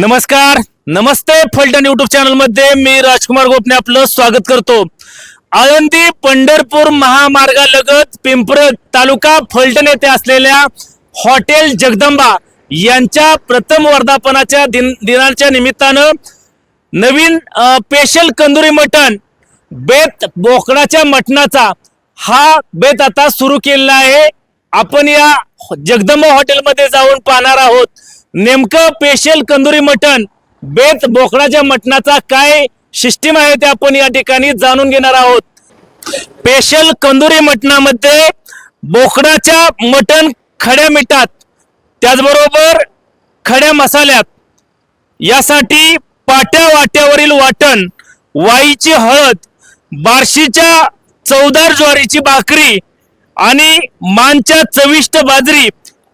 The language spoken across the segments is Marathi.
नमस्कार नमस्ते फलटण युट्यूब चॅनलमध्ये मी राजकुमार गोपने आपलं स्वागत करतो. आळंदी पंढरपूर महामार्गालगत पिंपरत तालुका फलटण येथे असलेल्या हॉटेल जगदंबा यांच्या प्रथम वर्धापनाच्या दिन दिनाच्या निमित्तानं नवीन स्पेशल कंदुरी मटण बेत बोकडाच्या मटणाचा हा बेत आता सुरू केलेला आहे. आपण या जगदंबा हॉटेलमध्ये जाऊन पाहणार आहोत. नेमकं स्पेशल कंदुरी मटण बेत बोकडाच्या मटणाचा काय सिस्टीम आहे ते आपण या ठिकाणी जाणून घेणार आहोत. स्पेशल कंदुरी मटणामध्ये बोकडाच्या मटण खड्या मिठात त्याचबरोबर खड्या मसाल्यात यासाठी पाट्या वाट्यावरील वाटण वाईची हळद बार्शीच्या चौदार ज्वारीची भाकरी आणि मानच्या चविष्ट बाजरी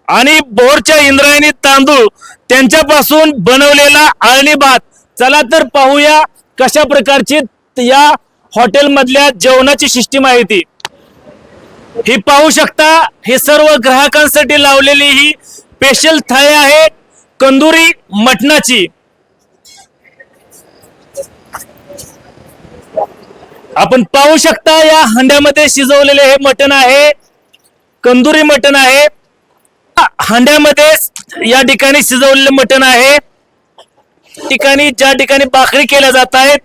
आणि बोरच्या इंद्रायणी तांदूळ त्यांच्यापासून बनवलेला आळणी भात. चला तर पाहूया कशा प्रकारची या हॉटेलमधल्या जेवणाची सिस्टीम आहे ती. ही पाहू शकता हे सर्व ग्राहकांसाठी लावलेली ही स्पेशल थाळी आहे कंदुरी मटणाची. आपण पाहू शकता या हंड्यामध्ये शिजवलेले हे मटण आहे कंदुरी मटण आहे. हंड्यामध्ये या ठिकाणी शिजवलेलं मटण आहे. ठिकाणी ज्या ठिकाणी भाकरी केल्या जात आहेत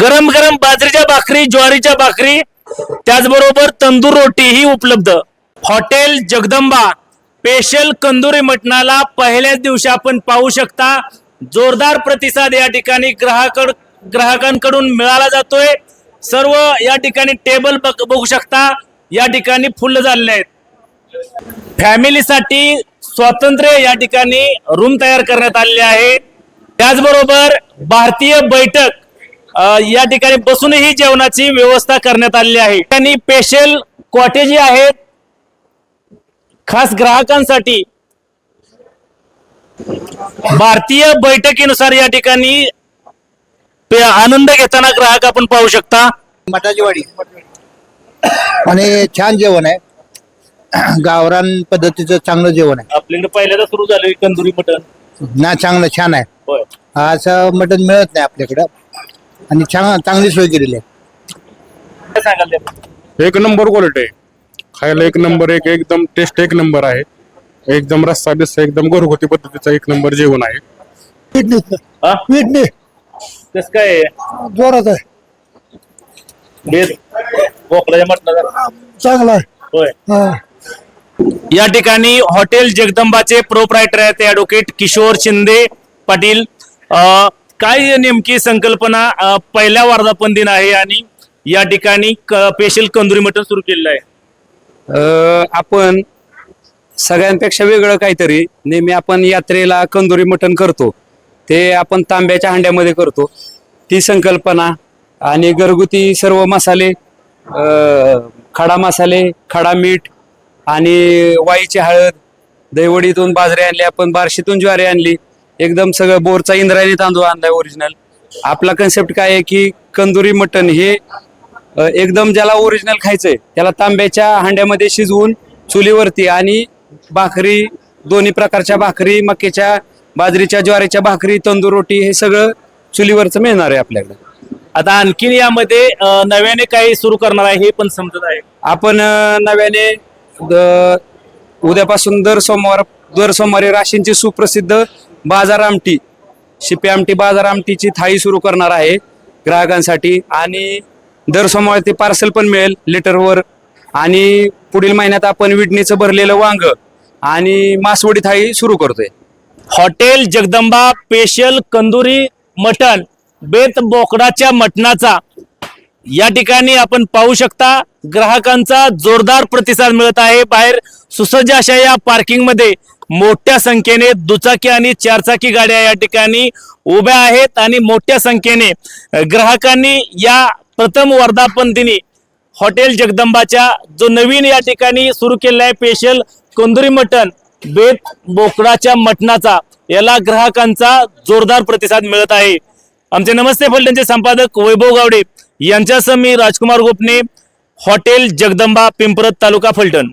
गरम गरम बाजरीच्या भाकरी ज्वारीच्या भाकरी त्याचबरोबर तंदूर रोटी ही उपलब्ध. हॉटेल जगदंबा स्पेशल कंदुरी मटणाला पहिल्याच दिवशी आपण पाहू शकता. जोरदार प्रतिसाद या ठिकाणी ग्राहकड ग्राहकांकडून मिळाला जातोय. सर्व या ठिकाणी टेबल बघ- बघू शकता. या ठिकाणी फुल झालेले आहेत. फॅमिलीसाठी स्वातंत्र्य या ठिकाणी रूम तयार करण्यात आलेले आहे. त्याचबरोबर भारतीय बैठक या ठिकाणी बसूनही जेवणाची व्यवस्था करण्यात आलेली आहे. त्यांनी स्पेशल कॉटेज आहेत खास ग्राहकांसाठी भारतीय बैठकीनुसार या ठिकाणी आनंद घेताना ग्राहक आपण पाहू शकता. मटाची वाडी. आणि छान जेवण आहे. गावरान पद्धतीचं चांगलं जेवण आपल्याकडे पहिल्यांदा सुरू झालं कंदुरी मटन आहे ना चांगलं छान आहे. होय. असं मटण मिळत नाही आपल्याकडं. आणि छान चांगली सोय केलेली आहे. काय सांगाल ते? एक नंबर क्वालिटी आहे. खायला एक नंबर एक एकदम टेस्ट एक नंबर आहे. एकदम रस्सा बिस्सा एकदम घरगुती पद्धतीचं एक नंबर जेवण आहे. हा? कसं काय? आहे? जोरात आहे मटणाचा. चांगला होय. आहे या ठिकाणी हॉटेल जगदंबाचे प्रोप्रायटर आहेत ऍडव्होकेट किशोर शिंदे पाटील. काय नेमकी संकल्पना पहिल्या वर्धापन दिन आहे आणि या ठिकाणी स्पेशल कंदुरी मटण सुरू केलेलं आहे? आपण सगळ्यांपेक्षा वेगळं काहीतरी. नेहमी आपण यात्रेला कंदुरी मटण करतो. ते आपण तांब्याच्या हांड्यामध्ये करतो. ती संकल्पना आणि घरगुती सर्व मसाले खडा मसाले खडा मीठ आणि वाईची हळद दहीवडीतून बाजरी आणली आपण बार्शीतून ज्वारी आणली. एकदम सगळं बोरचा इंद्रायणी तांदूळ आणलाय ओरिजिनल आपला कन्सेप्ट काय आहे की कंदुरी मटण हे एकदम ज्याला ओरिजिनल खायचंय त्याला तांब्याच्या हांड्यामध्ये शिजवून चुलीवरती आणि भाकरी दोन्ही प्रकारच्या भाकरी मक्याच्या बाजरीच्या ज्वारीच्या भाकरी तंदूर रोटी हे सगळं चुलीवरचं मिळणार आहे आपल्याकडे. आता आणखीन यामध्ये नव्याने काही सुरू करणार आहे हे पण समजत आहे. आपण नव्याने द- उद्यापासून दर सोमवार दर सोमवारी राशींची सुप्रसिद्ध बाजार आमटी शिपे आमटी बाजार आमटीची थाळी सुरू करणार आहे ग्राहकांसाठी. आणि दर सोमवारी ते पार्सल पण मिळेल लिटरवर आणि पुढील महिन्यात आपण विडणीचं भरलेलं वांग आणि मासवडी थाळी सुरू करतोय. Hotel Jagdamba special Kanduri mutton बेत बोकडाच्या मटणाचा या ठिकाणी आपण पाहू शकता ग्राहकांचा जोरदार प्रतिसाद मिळत आहे. बाहेर सुसज्ज अशा या पार्किंगमध्ये मोठ्या संख्येने दुचाकी आणि चारचाकी गाड्या या ठिकाणी उभ्या आहेत आणि मोठ्या संख्येने ग्राहकांनी या प्रथम वर्धापन दिनी हॉटेल जगदंबाच्या जो नवीन या ठिकाणी सुरू केलेला आहे स्पेशल कुंदुरी मटण बेत बोकडाच्या मटणाचा याला ग्राहकांचा जोरदार प्रतिसाद मिळत आहे. आमचे नमस्ते फलटणचे संपादक वैभव गावडे. यांच्यासह मी राजकुमार गोपने हॉटेल जगदंबा पिंपरत तालुका फलटण.